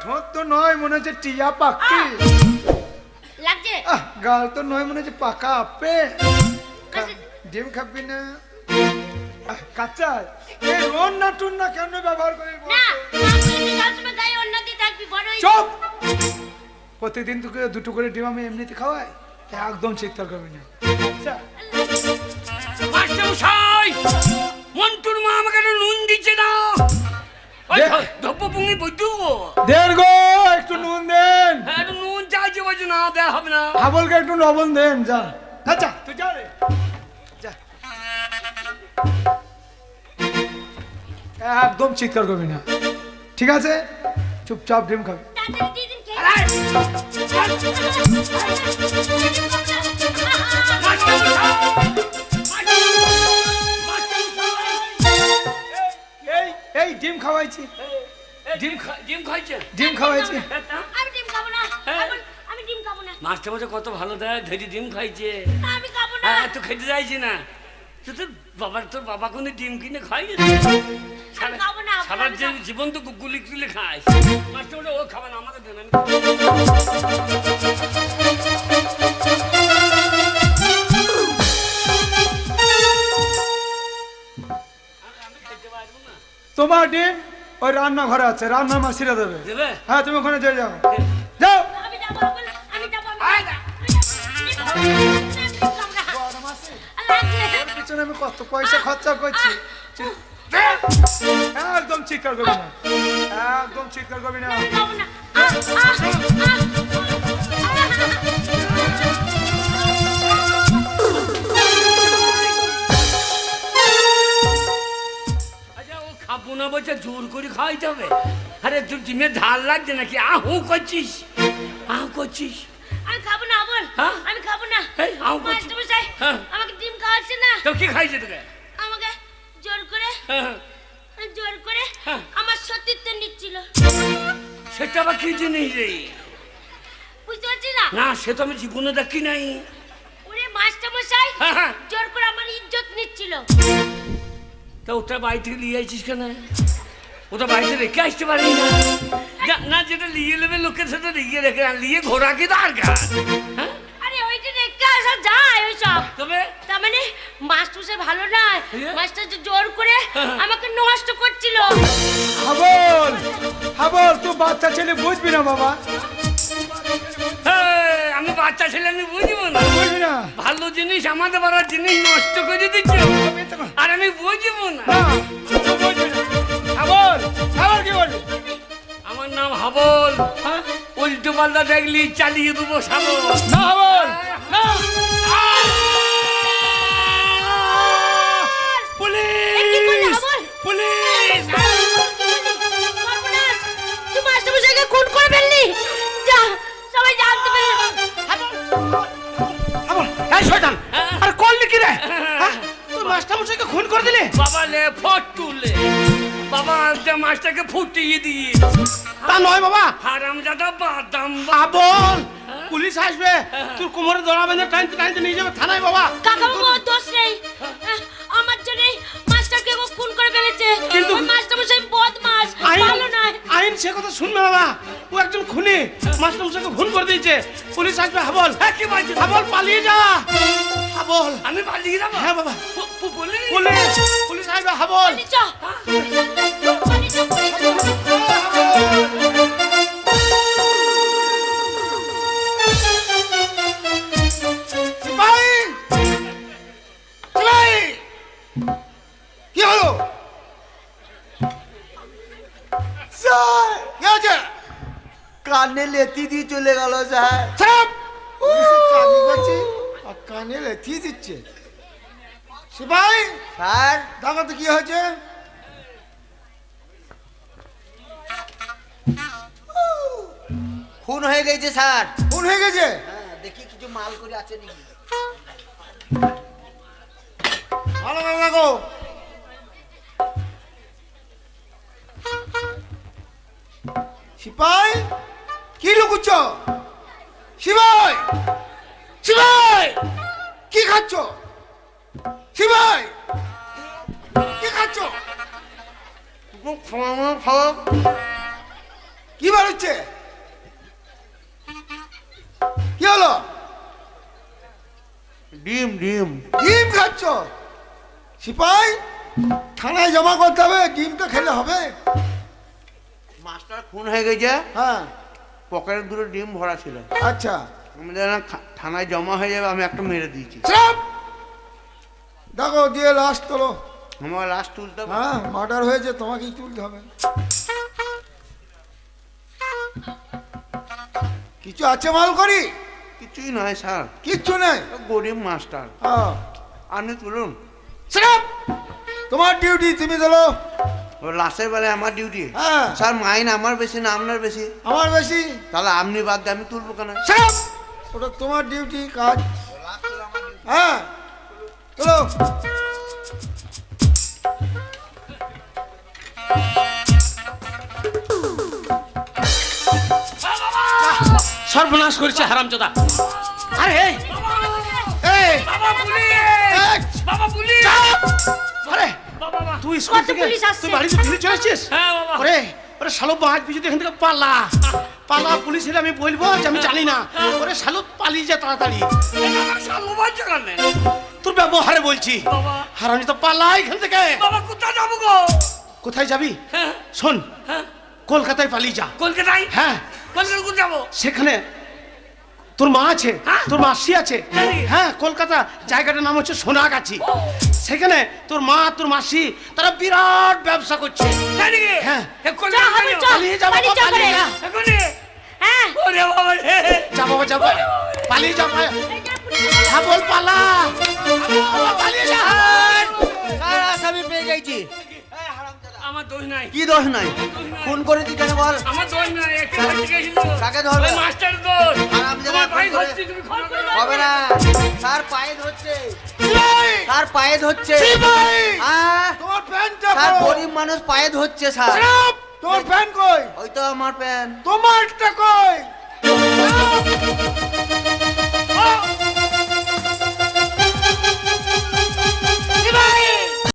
ঠোঁট তো নয় মনে হচ্ছে টিয়া পাখি। লাগছে। আহ, গাল তো নয় মনে হচ্ছে পাকা আপে। ডিম খাবি না? আহ, কাঁচা কেন ব্যবহার করি না গায়ে উন্নতি থাকবি বড় হয়ে- চুপ! প্রতিদিন তোকে দুটো করে ডিম আমি এমনিতে খাওয়াই একদম চিৎকার করবি না। আচ্ছা। মন্টুর মা আমাকে একটু নুন দিচ্ছে না। ওই দে- ধপ্প পুঙ্গি বৈদ্যু। দেন গো একটু নুন দেন। হ্যাঁ একটু নুন চাইছে বলছে না দেওয়া হবে না। হাবলকে একটু লবণ দেন যা। আচ্ছা তুই যা রে। যা। একদম চিৎকার করবি না। ঠিক আছে? চুপচাপ ডিম খাবি। দিয়ে এই ডিম খাওয়াইছি। ডিম ডিম খাইছে? ডিম খাওয়াইছি। আমি ডিম খাব না। হ্যাঁ। আমি- ডিম খাব না। মাস্টার মশাই কত ভালো দেয় ধেরি ডিম খাইছে। আমি খাব না। হ্যাঁ তো খেতে চাইছি না। তো তোর বাবার তোর বাবা কোনো ডিম কিনে খাই আমি খাব না, সারা জীবন তো গুলি গুলি খায়। মাস্টার মশাই ও খাবে না আমাকে দেন আমি খাব। আমি খেতে পারব না তোমার ডিম? ওই রান্না ঘরে আছে রান্না মাসিরা দেবে। দেবে? হ্যাঁ তুমি ওখানে যেয়ে যাও। যাও। পিছনে আমি কত পয়সা খরচা করছি। একদম চিৎকার করবি না। একদম চিৎকার করবি না। বলছে জোর করে খাওয়াইতে হবে। আরে তোর জিমে ঝাল লাগছে নাকি? আহু করছিস? আহু করছিস? আমি খাব না বল। হ্যাঁ? আমি খাব না। এই, আউ করছি। হ্যাঁ। আমাকে ডিম খাওয়াচ্ছে না। তো কি খাইছে তোকে? আমাকে জোর করে হ্যাঁ, জোর করে। আমার সতীত্ব নিচ্ছিল। সেটা আবার কি জিনিস রে? বুঝতে পারছিস না? না সে তো আমি জীবনে দেখি নাই। ওরে হ্যাঁ, হ্যাঁ। জোর করে আমার ইজ্জত নিচ্ছিল। তা ওটা বাড়ি থেকে নিয়ে আইছিস কেন? ওটা বাড়িতে রেখে আসতে পারি না। না যেটা নিয়ে নেবে লোকের সাথে নিয়ে রেখে আন, নিয়ে ঘোরা কি দরকার হ্যাঁ? রেখে তার মানে মাস্টার ভালো নয়। হ্যাঁ। মাস্টার জোর করে হ্যাঁ। আমাকে নষ্ট করছিল। হাবল! হাবল তুই বাচ্চা ছেলে বুঝবি না বাবা বাচ্চা ছেলে আমি বুঝব না। বুঝবি না। ভালো জিনিস আমাদের বাড়ার জিনিস নষ্ট করে দিচ্ছে। আর আমি বুঝব না। বুঝবি। হাবল হাবল কি বলবি? আমার নাম হাবল। উল্টো পাল্টা দেখলি চালিয়ে দেবো সাবল। না হাবল। না। খুন করে দিলি? বাবা লে ফট তুলে। বাবা একটা মাছটাকে ফুটিয়ে দিয়ে। তা নয় বাবা। হারাম দাদা বাদাম আবল পুলিশ আসবে। তোর কোমরে দড়াবে না টাইনতে টাইনতে নিয়ে যাবে থানায় বাবা। কাকাবাবু ওর দোষ নেই। আমার জন্যই মাস্টারকে ও খুন করে ফেলেছে। কিন্তু- ওই মাস্টারমশাই বদমাস আইন ভালো নয়। আইন সে কথা শুনবে না ও একজন খুনি। মাস্টারমশাইকে খুন করে দিয়েছে। পুলিশ আসবে হাবল। হ্যাঁ, কি বলছিস? হাবল পালিয়ে যা। হাবল আমি পালিয়ে যাব? হ্যাঁ বাবা। পুলিশ। পুলিশ। পুলিশ আসবে পুলিশ। ভাই! ভাই! কি হলো? কানে লেতি দিয়ে চলে গেল স্যার। করছি আর কানে লেতি দিচ্ছে। সিপাই স্যার? দেখো তো কি হয়েছে? খুন হয়ে গেছে স্যার। খুন হয়ে গেছে? হ্যাঁ দেখি কিছু মাল করে আছে নাকি। ভালো করে দেখো। সিপাই কি লুকুচ্ছ? সিপাই! কি ফাঁক ফাঁক কি হলো? ডিম ডিম। ডিম খাচ্ছ? সিপাই থানায় জমা করতে হবে ডিমটা খেলে হবে। মাস্টার খুন হয়ে গেছে? হ্যাঁ। পকেটে দুটো ডিম ভরা ছিল। আচ্ছা। আমি খা- থানায় জমা হয়ে যাবে আমি একটা মেরে দিয়েছি। দেখো দিয়ে লাস্ট তোলো। আমার লাস্ট তুলতে হবে। হ্যাঁ মার্ডার হয়েছে তোমাকেই তুলতে হবে? কিছু আছে মাল করি কিছুই নয় স্যার। কিচ্ছু নেই? গরিব মাস্টার। হ্যাঁ। আপনি তুলুন তোমার ডিউটি তুমি তোলো লাস্টের বেলায় আমার ডিউটি হ্যাঁ। স্যার মাইন আমার বেশি না আপনার বেশি। আমার বেশি? তাহলে আপনি বাদ দিয়ে আমি তুলবো কেন? ওটা তোমার ডিউটি কাজ। হ্যাঁ। চলো। সর্বনাশ করেছে হারামজাদা। আরে এই! এই! বাবা পুলিশ! বাবা পুলিশ! আরে তুই স্কুল থেকে তুই বাড়িতে ফিরে চলেছিস হ্যাঁ বাবা। ওরে ওরে শালো বাজ বিজুতে এখান থেকে পালা। পালা পুলিশ এলে আমি বলব যে আমি জানি না। ওরে শালো পালিয়ে যা তাড়াতাড়ি। তোর ব্যবহারে বলছি। বাবা। হারামি তো পালা এখান থেকে। বাবা কোথায় যাব গো? কোথায় যাবি? হ্যাঁ। শোন হ্যাঁ। কলকাতায় পালিয়ে যা। কলকাতায়? হ্যাঁ। কলকাতা যাব? সেখানে তোর মা আছে হ্যাঁ? তোর মাসি আছে। হ্যাঁ। কলকাতা জায়গাটার নাম হচ্ছে সোনাগাছি। সেখানে তোর মা তোর মাসি তারা বিরাট ব্যবসা করছে। হ্যাঁ। এ যা কলকাতা হবে যাব। পালিয়ে যাব, পালিয়ে যা পালিয়ে করে। যা। এখনই হ্যাঁ। হ্যাঁ বল পালা। পালিয়ে আসামি পেয়ে গেছি। আমার দোষ নাই। কি দোষ নাই? খুন করেছি কেন বল? আমার দোষ নাই একটু হাতে গেছিল কাকে ধরবে? ওই মাস্টার দোষ। তোমার ধরছি তুমি করে। দাও। হবে না। স্যার পায়ে ধরছে। স্যার পায়ে ধরছে। সিপাই তোমার প্যান্টটা স্যার গরিব মানুষ পায়ে ধরছে স্যার। তোমার প্যান্ট কই? ওই তো আমার প্যান তোমারটা কই?